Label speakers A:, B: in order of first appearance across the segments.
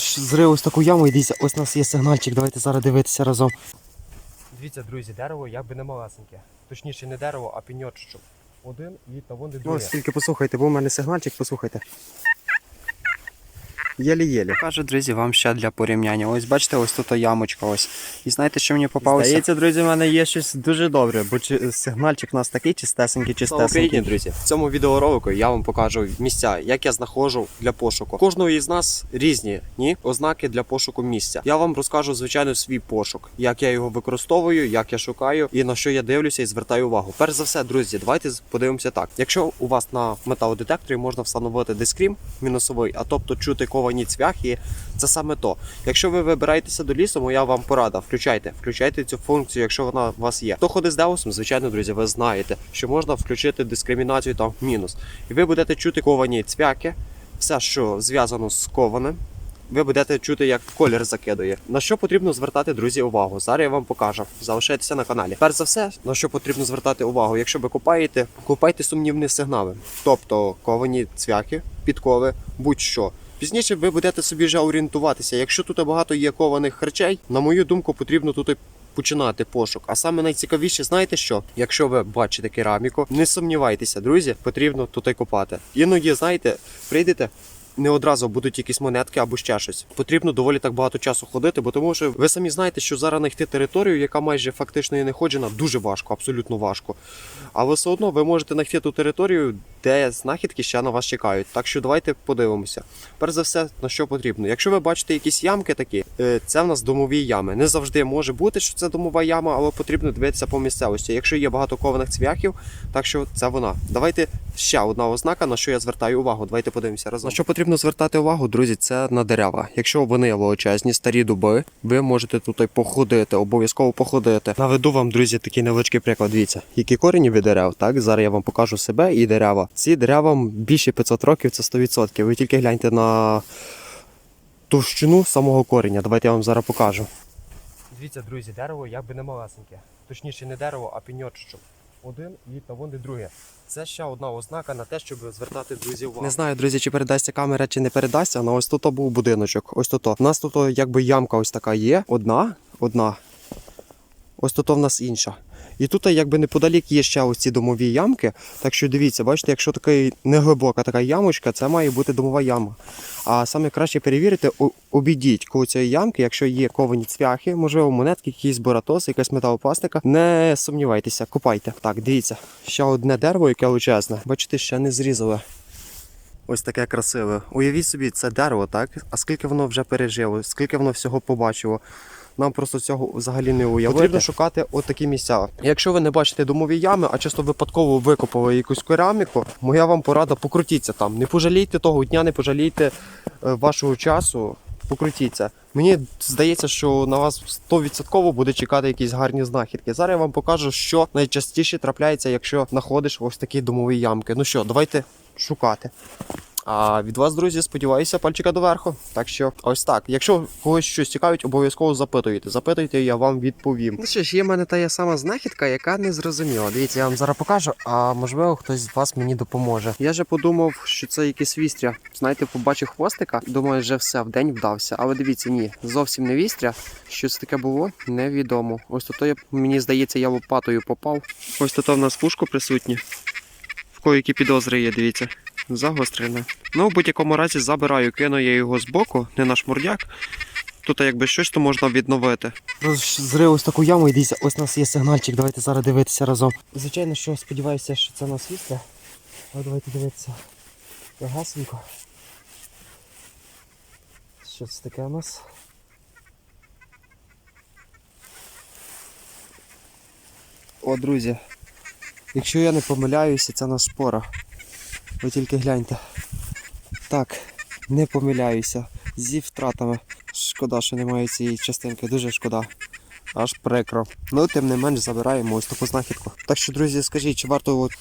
A: Зрив ось таку яму і дивіться, ось у нас є сигнальчик, давайте зараз дивитися разом.
B: Дивіться, друзі, дерево якби не малесеньке. Точніше, не дерево, а пеньочок. Один і та вон де
A: Ну,
B: друге.
A: ось тільки послухайте, бо у мене сигнальчик, послухайте. Єлі-єлі.
C: Кажу, друзі, вам ще для порівняння. Ось бачите, ось тут ямочка ось. І знаєте, що мені попалося?
A: Здається, друзі, в мене є щось дуже добре, бо чи- сигнальчик у нас такий чистесенький, чистесенький.
B: друзі! В цьому відеоролику я вам покажу місця, як я знаходжу для пошуку. Кожного із нас різні ні ознаки для пошуку місця. Я вам розкажу звичайно свій пошук, як я його використовую, як я шукаю і на що я дивлюся і звертаю увагу. Перш за все, друзі, давайте подивимося так. Якщо у вас на металодетекторі можна встановити дискрім мінусовий, а тобто чути ковані цвяхи, це саме то. Якщо ви вибираєтеся до лісу, моя вам порада. Включайте, включайте цю функцію, якщо вона у вас є. Хто ходить з деусом, звичайно, друзі, ви знаєте, що можна включити дискримінацію там мінус. І ви будете чути ковані цвяки, все, що зв'язано з кованим. Ви будете чути, як колір закидує. На що потрібно звертати, друзі, увагу? Зараз я вам покажу. Залишайтеся на каналі. Перш за все, на що потрібно звертати увагу, якщо ви купаєте, купайте сумнівні сигнали, тобто ковані цвяхи, підкови, будь-що. Пізніше ви будете собі вже орієнтуватися. Якщо тут багато є кованих речей, на мою думку, потрібно тут починати пошук. А саме найцікавіше, знаєте що? Якщо ви бачите кераміку, не сумнівайтеся, друзі, потрібно тут копати. Іноді, знаєте, прийдете. Не одразу будуть якісь монетки або ще щось. Потрібно доволі так багато часу ходити, бо тому що ви самі знаєте, що зараз знайти територію, яка майже фактично і не ходжена, дуже важко, абсолютно важко. Але все одно ви можете знайти ту територію, де знахідки ще на вас чекають. Так що давайте подивимося. Перш за все, на що потрібно. Якщо ви бачите якісь ямки такі, е, це в нас домові ями. Не завжди може бути, що це домова яма, але потрібно дивитися по місцевості. Якщо є багато кованих цвяхів, так що це вона. Давайте ще одна ознака, на що я звертаю увагу. Давайте подивимося разом. На що потрібно звертати увагу, друзі, це на дерева. Якщо вони величезні, старі дуби, ви можете тут і походити, обов'язково походити. Наведу вам, друзі, такий невеличкий приклад. Дивіться, які корені від дерев. Так, зараз я вам покажу себе і дерева. Ці дерева більше 500 років, це 100%. Ви тільки гляньте на товщину самого кореня. Давайте я вам зараз покажу. Дивіться, друзі, дерево якби не малесеньке. Точніше, не дерево, а пеньочок. Один і та вон де друге. Це ще одна ознака на те, щоб звертати друзі увагу. Не знаю, друзі, чи передасться камера, чи не передасться, але ось тут був будиночок. Ось тут. У нас тут якби ямка ось така є. Одна, одна. Ось тут в нас інша. І тут якби неподалік є ще ось ці домові ямки. Так що дивіться, бачите, якщо така неглибока така ямочка, це має бути домова яма. А саме краще перевірити, обійдіть коло цієї ямки, якщо є ковані цвяхи, можливо, монетки, якісь боратоси, якась металопластика. Не сумнівайтеся, копайте. Так, дивіться, ще одне дерево, яке величезне. Бачите, ще не зрізали. Ось таке красиве. Уявіть собі, це дерево, так? А скільки воно вже пережило, скільки воно всього побачило. Нам просто цього взагалі не уявити. Потрібно шукати от такі місця. Якщо ви не бачите домові ями, а часто випадково викопали якусь кераміку, моя вам порада покрутіться там. Не пожалійте того дня, не пожалійте е, вашого часу. Покрутіться. Мені здається, що на вас 100% буде чекати якісь гарні знахідки. Зараз я вам покажу, що найчастіше трапляється, якщо знаходиш ось такі домові ямки. Ну що, давайте шукати. А від вас, друзі, сподіваюся, пальчика доверху. Так що ось так. Якщо когось щось цікавить, обов'язково запитуйте. Запитуйте, я вам відповім. Ну що ж, є в мене та сама знахідка, яка не зрозуміла. Дивіться, я вам зараз покажу, а можливо хтось з вас мені допоможе. Я же подумав, що це якесь вістря. Знаєте, побачив хвостика, думаю, вже все, в день вдався. Але дивіться, ні, зовсім не вістря. Що це таке було, невідомо. Ось тут я, мені здається, я лопатою попав. Ось тут в нас пушко присутнє. В кої підозри є, дивіться. Загострене. Ну, в будь-якому разі забираю, кину я його з боку, не на шмурдяк. Тут якби щось то можна відновити. Зрив ось таку яму і ось у нас є сигнальчик, давайте зараз дивитися разом. Звичайно, що сподіваюся, що це нас вісля. Але давайте дивитися. Легасенько. Що це таке у нас? О, друзі. Якщо я не помиляюся, це на шпора. Ви тільки гляньте. Так, не помиляюся. Зі втратами. Шкода, що немає цієї частинки, дуже шкода. Аж прикро. Ну, тим не менш, забираємо ось таку знахідку. Так що, друзі, скажіть, чи варто от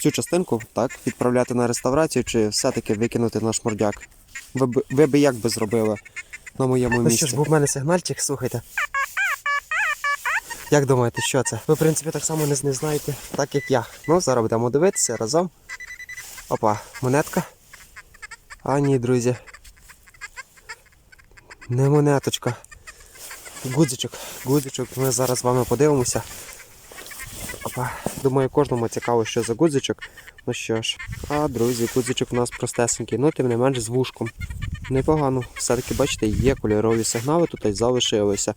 B: цю частинку так, відправляти на реставрацію, чи все-таки викинути на шмурдяк? Ви б, ви би як би зробили на моєму місці? Ну що ж, був в мене сигнальчик, слухайте. Як думаєте, що це? Ви, в принципі, так само не знаєте, так як я. Ну, зараз будемо дивитися разом. Опа, монетка. А ні, друзі. Не монеточка. Гудзичок, гудзичок. Ми зараз з вами подивимося. Опа. Думаю, кожному цікаво, що за гудзичок. Ну що ж, а друзі, гудзичок у нас простесенький, ну тим не менш з вушком. Непогано. Все-таки, бачите, є кольорові сигнали, тут залишилися.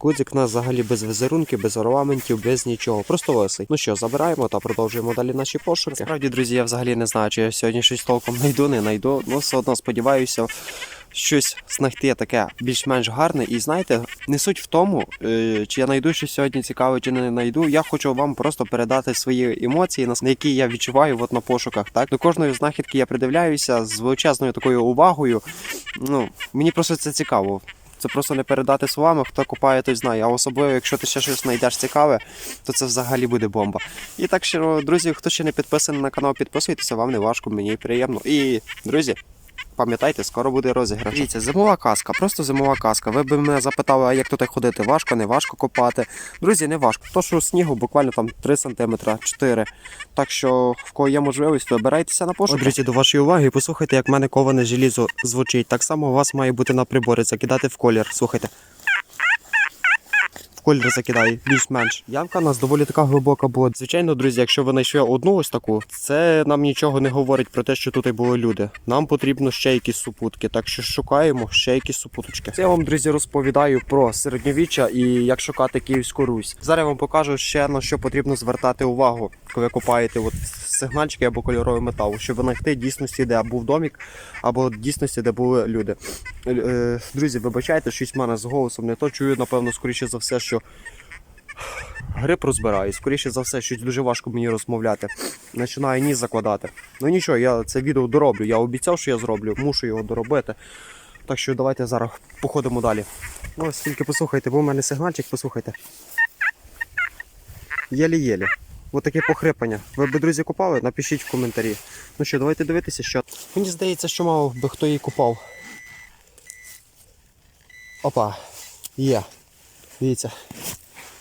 B: Гудзик нас взагалі без візерунки, без орнаментів, без нічого. Просто лисий. Ну що, забираємо та продовжуємо далі наші пошуки. Насправді, друзі, я взагалі не знаю, чи я сьогодні щось толком знайду, не знайду. Ну, все одно сподіваюся, щось знайти таке більш-менш гарне. І знаєте, не суть в тому, е, чи я знайду щось сьогодні цікаве, чи не знайду. Я хочу вам просто передати свої емоції, на які я відчуваю от на пошуках. Так до кожної знахідки я придивляюся з величезною такою увагою. Ну мені просто це цікаво. Це просто не передати словами, хто копає, той знає. А особливо, якщо ти ще щось знайдеш цікаве, то це взагалі буде бомба. І так що, друзі, хто ще не підписаний на канал, підписуйтеся, вам не важко, мені приємно. І, друзі, пам'ятайте, скоро буде розіграш. Дивіться, зимова казка, просто зимова казка. Ви б мене запитали, а як тут ходити? Важко, не важко копати. Друзі, не важко. То, що снігу буквально там 3 см, 4 Так що, в кого є можливість, вибирайтеся на пошук. Друзі, до вашої уваги, послухайте, як в мене коване желізо звучить. Так само у вас має бути на приборі, закидати в колір. Слухайте. Колір закидаю, більш-менш. Ямка у нас доволі така глибока була. Звичайно, друзі, якщо ви знайшли одну ось таку, це нам нічого не говорить про те, що тут і були люди. Нам потрібно ще якісь супутки, так що шукаємо ще якісь супуточки. Це я вам, друзі, розповідаю про середньовіччя і як шукати Київську Русь. Зараз я вам покажу ще на що потрібно звертати увагу, коли копаєте от сигнальчики або кольоровий метал, щоб знайти дійсності, де був домік, або дійсності, де були люди. Е, Друзі, вибачайте, щось в мене з голосом не то чую, напевно, скоріше за все, що гриб розбираю. Скоріше за все, щось дуже важко мені розмовляти. Починаю ніс закладати. Ну нічого, я це відео дороблю. Я обіцяв, що я зроблю, мушу його доробити. Так що давайте зараз походимо далі. Ну, ось тільки послухайте, бо у мене сигнальчик, послухайте. Єлі-єлі. Ось таке похрипання. Ви б, друзі, купали? Напишіть в коментарі. Ну що, давайте дивитися, що. Мені здається, що мало би хто її купав. Опа, є. Дивіться.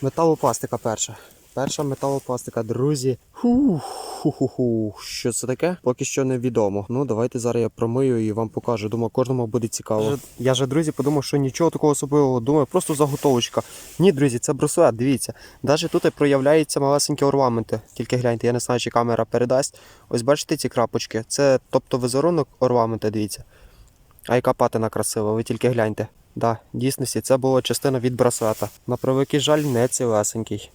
B: Металопластика перша. Перша металопластика, друзі. Ху-ху-ху. Що це таке? Поки що невідомо. Ну, давайте зараз я промию і вам покажу. Думаю, кожному буде цікаво. Я же, друзі, подумав, що нічого такого особливого. Думаю, просто заготовочка. Ні, друзі, це браслет, дивіться. Навіть тут проявляються малесенькі орнаменти. Тільки гляньте, я не знаю, чи камера передасть. Ось бачите ці крапочки. Це тобто візерунок орнамента, дивіться. А яка патина красива, ви тільки гляньте. Да, дійсності це була частина від браслета. На превеликий жаль, не цілесенький.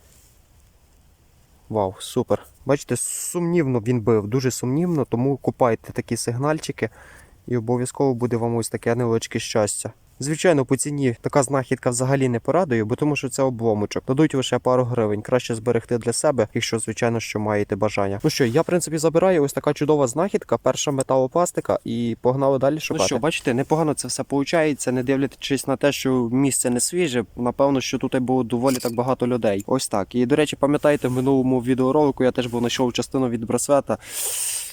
B: Вау, супер. Бачите, сумнівно він бив, дуже сумнівно, тому купайте такі сигнальчики і обов'язково буде вам ось таке невеличке щастя. Звичайно, по ціні така знахідка взагалі не порадує, бо тому що це обломочок. Дадуть лише пару гривень. Краще зберегти для себе, якщо, звичайно, що маєте бажання. Ну що, я, в принципі, забираю ось така чудова знахідка, перша металопластика, і погнали далі шукати. Ну що, бачите, непогано це все виходить, не дивлячись на те, що місце не свіже. Напевно, що тут було доволі так багато людей. Ось так. І до речі, пам'ятаєте, в минулому відеоролику я теж був знайшов частину від браслета.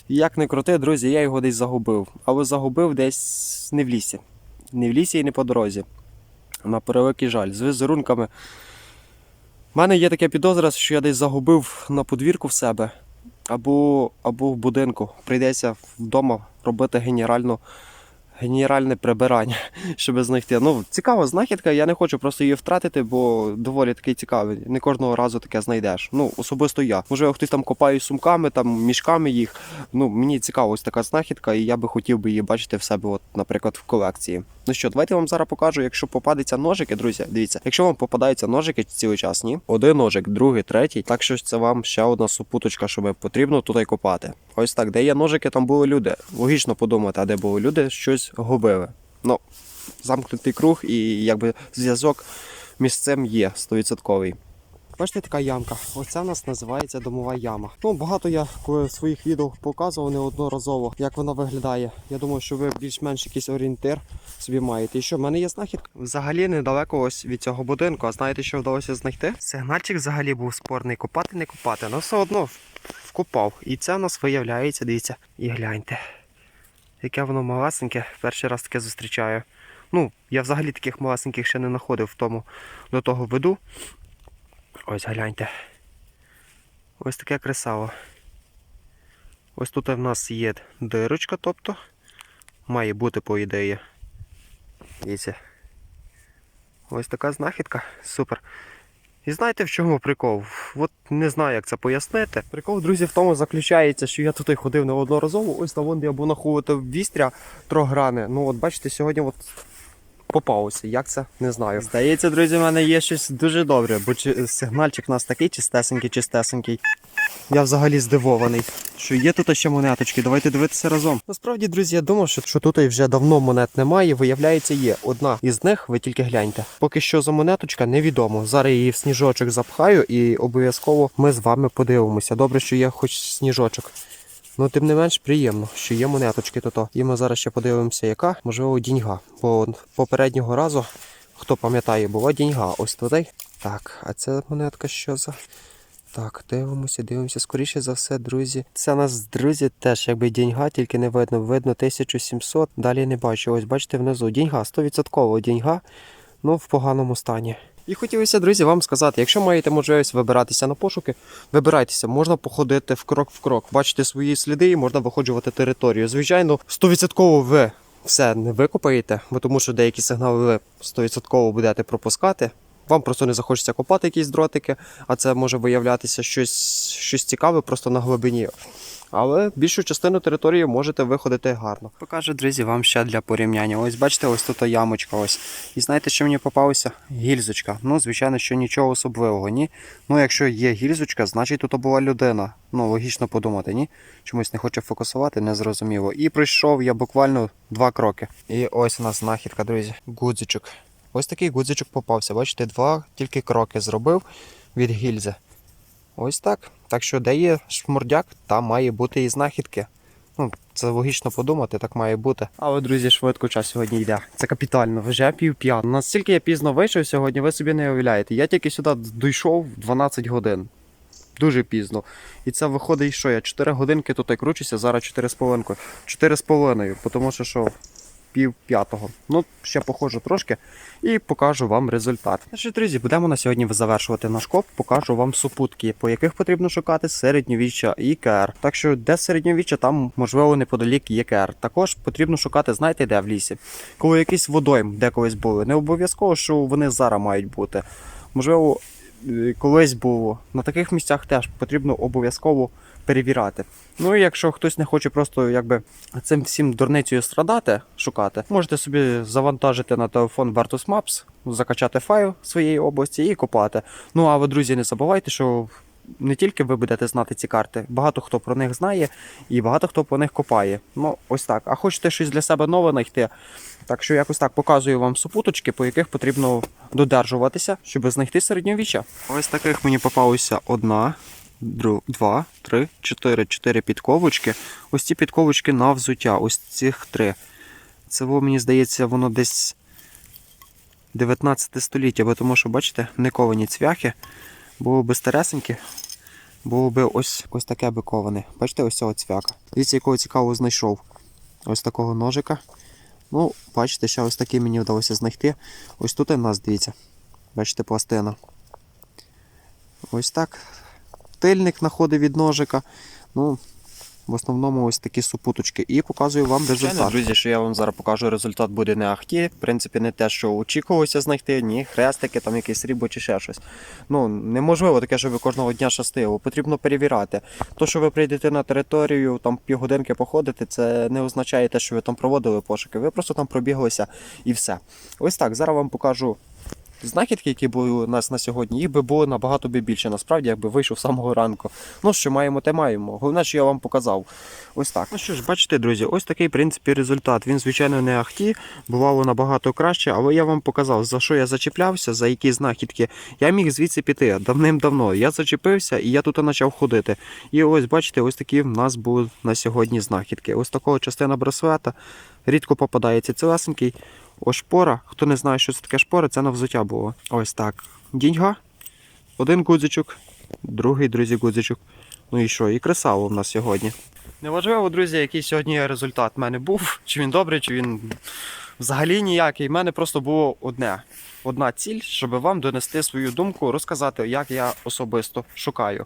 B: Як не крути, друзі, я його десь загубив. Але загубив десь не в лісі. Не в лісі і не по дорозі. На перевеликий жаль. З візерунками. У мене є таке підозра, що я десь загубив на подвірку в себе або, або в будинку. Прийдеться вдома робити генеральну, генеральне прибирання, щоб знайти. Ну, цікава знахідка, я не хочу просто її втратити, бо доволі такий цікавий. Не кожного разу таке знайдеш. Ну, особисто я. Можливо, хтось там копає сумками, там мішками їх. Ну, мені цікава ось така знахідка, і я би хотів би її бачити в себе, от, наприклад, в колекції. Ну що, давайте вам зараз покажу, якщо попадеться ножики, друзі. Дивіться, якщо вам попадаються ножики цілий час, ні? Один ножик, другий, третій. Так що це вам ще одна супуточка, щоб потрібно тут копати. Ось так, де є ножики, там були люди. Логічно подумати, а де були люди, щось губили. Ну, замкнутий круг і якби зв'язок між цим є 100%. Бачите, така ямка. Оце в нас називається домова яма. Ну, багато я коли в своїх відео показував неодноразово, як вона виглядає. Я думаю, що ви більш-менш якийсь орієнтир собі маєте. І що, в мене є знахідка? Взагалі недалеко ось від цього будинку. А знаєте, що вдалося знайти? Сигнальчик взагалі був спорний. Копати, не копати, але все одно вкопав. І це в нас виявляється, дивіться. І гляньте. Яке воно малесеньке, перший раз таке зустрічаю. Ну, я взагалі таких малесеньких ще не знаходив в тому до того виду. Ось гляньте. Ось таке кресало. Ось тут в нас є дирочка, тобто має бути, по ідеї. Дивіться,
D: Ось така знахідка. Супер. І знаєте в чому прикол? От не знаю, як це пояснити. Прикол, друзі, в тому заключається, що я тут ходив неодноразово. Ось на вон я був наховувати вістря трограни. Ну от бачите, сьогодні от попався. Як це? Не знаю.
B: Здається, друзі, в мене є щось дуже добре, бо чи- сигнальчик у нас такий чистесенький, чистесенький.
D: Я взагалі здивований.
B: Що є тут ще монеточки, давайте дивитися разом.
D: Насправді, друзі, я думав, що, що тут вже давно монет немає. Виявляється, є одна із них. Ви тільки гляньте. Поки що за монеточка невідомо. Зараз її в сніжочок запхаю і обов'язково ми з вами подивимося. Добре, що є хоч сніжочок. Ну, тим не менш, приємно, що є монеточки тут. І ми зараз ще подивимося, яка, можливо, діньга. Бо попереднього разу, хто пам'ятає, була діньга. Ось туди. Так, а ця монетка що за. Так, дивимося, дивимося. Скоріше за все, друзі. Це у нас, друзі, теж якби діньга, тільки не видно. Видно 1700. Далі не бачу. Ось бачите внизу. Діньга, 100% діньга, ну в поганому стані. І хотілося, друзі, вам сказати, якщо маєте можливість вибиратися на пошуки, вибирайтеся, можна походити в крок в крок, бачити свої сліди і можна виходжувати територію. Звичайно, 100% ви все не викопаєте, бо тому що деякі сигнали ви 100% будете пропускати. Вам просто не захочеться копати якісь дротики, а це може виявлятися щось, щось цікаве просто на глибині. Але більшу частину території можете виходити гарно.
B: Покажу, друзі, вам ще для порівняння. Ось бачите, ось тут ямочка. ось. І знаєте, що мені попалося? Гільзочка. Ну, звичайно, що нічого особливого, ні. Ну, якщо є гільзочка, значить тут була людина. Ну, логічно подумати, ні? Чомусь не хоче фокусувати, незрозуміло. І пройшов я буквально два кроки.
D: І ось у нас знахідка, друзі. Гудзичок. Ось такий гудзичок попався. Бачите, два тільки кроки зробив від гільзи. Ось так. Так що, де є шмурдяк, там має бути і знахідки. Ну, це логічно подумати, так має бути.
B: Але, друзі, швидко час сьогодні йде. Це капітально, вже пів п'ят. Настільки я пізно вийшов сьогодні, ви собі не уявляєте. Я тільки сюди дійшов 12 годин. Дуже пізно. І це виходить, що я 4 годинки тут і кручуся, зараз 4,5. 4,5, тому що що пів п'ятого. Ну, ще походжу трошки і покажу вам результат. Що, друзі, будемо на сьогодні завершувати наш коп. Покажу вам супутки, по яких потрібно шукати середньовіччя і КР. Так що, де середньовіччя, там можливо неподалік є КР. Також потрібно шукати, знаєте, де в лісі. Коли якийсь водойм, де колись були. Не обов'язково, що вони зараз мають бути. Можливо, е, колись було. На таких місцях теж потрібно обов'язково перевіряти. Ну і якщо хтось не хоче просто якби цим всім дурницею страдати, шукати, можете собі завантажити на телефон Vertus Maps, закачати файл своєї області і копати. Ну а ви, друзі, не забувайте, що не тільки ви будете знати ці карти, багато хто про них знає і багато хто по них копає. Ну, ось так. А хочете щось для себе нове знайти? Так що якось так показую вам супуточки, по яких потрібно додержуватися, щоб знайти середньовіччя. Ось таких мені попалося одна, дру- два, три, чотири, чотири підковочки. Ось ці підковочки на взуття, ось цих три. Це, мені здається, воно десь 19 століття, бо тому що, бачите, не ковані цвяхи. Було би старесенькі, було би ось, ось таке би коване. Бачите, ось цього цвяка. Дивіться, якого цікавого знайшов. Ось такого ножика. Ну, бачите, ще ось такий мені вдалося знайти. Ось тут у нас, дивіться. Бачите, пластина. Ось так. Тильник знаходив від ножика. Ну, в основному ось такі супуточки. І показую вам результат.
E: друзі, що я вам зараз покажу, результат буде не ахті. В принципі, не те, що очікувалося знайти, ні хрестики, там якийсь срібло чи ще щось. Ну, неможливо таке, щоб ви кожного дня щастило. Потрібно перевіряти. То, що ви прийдете на територію, там півгодинки походите, це не означає те, що ви там проводили пошуки. Ви просто там пробіглися і все. Ось так, зараз вам покажу. Знахідки, які були у нас на сьогодні, їх би було набагато би більше. Насправді, якби вийшов з самого ранку. Ну, що маємо, те маємо. Головне, що я вам показав. Ось так.
B: Ну що ж, бачите, друзі, ось такий в принципі результат. Він, звичайно, не ахті, бувало набагато краще, але я вам показав, за що я зачіплявся, за які знахідки. Я міг звідси піти давним-давно. Я зачепився і я тут почав ходити. І ось, бачите, ось такі в нас були на сьогодні знахідки. Ось такого частина браслета. Рідко попадається цілесенький. Ось шпора. Хто не знає, що це таке шпора, це на взуття було. Ось так. Діньга. Один гудзичок, другий, друзі, гудзичок. Ну і що? І кресало в нас сьогодні. Неважливо, друзі, який сьогодні результат в мене був, чи він добрий, чи він взагалі ніякий. В мене просто було одне. Одна ціль, щоб вам донести свою думку, розказати, як я особисто шукаю.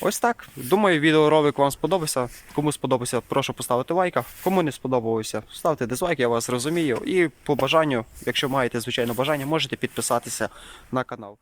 B: Ось так. Думаю, відеоролик вам сподобався. Кому сподобався, прошу поставити лайка. Кому не сподобалося, ставте дизлайк, я вас розумію. І по бажанню, якщо маєте звичайно бажання, можете підписатися на канал.